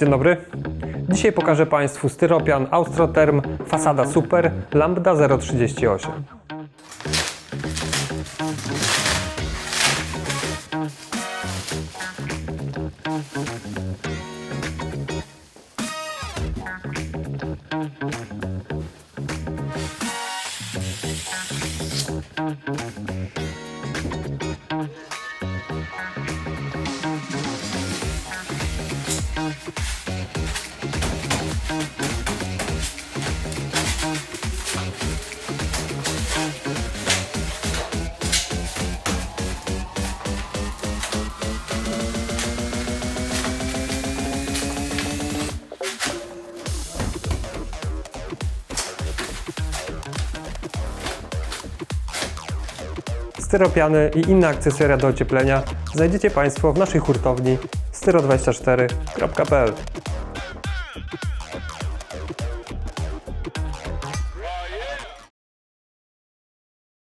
Dzień dobry. Dzisiaj pokażę Państwu styropian Austrotherm Fasada Super Lambda 038. down. Styropiany i inne akcesoria do ocieplenia znajdziecie Państwo w naszej hurtowni styro24.pl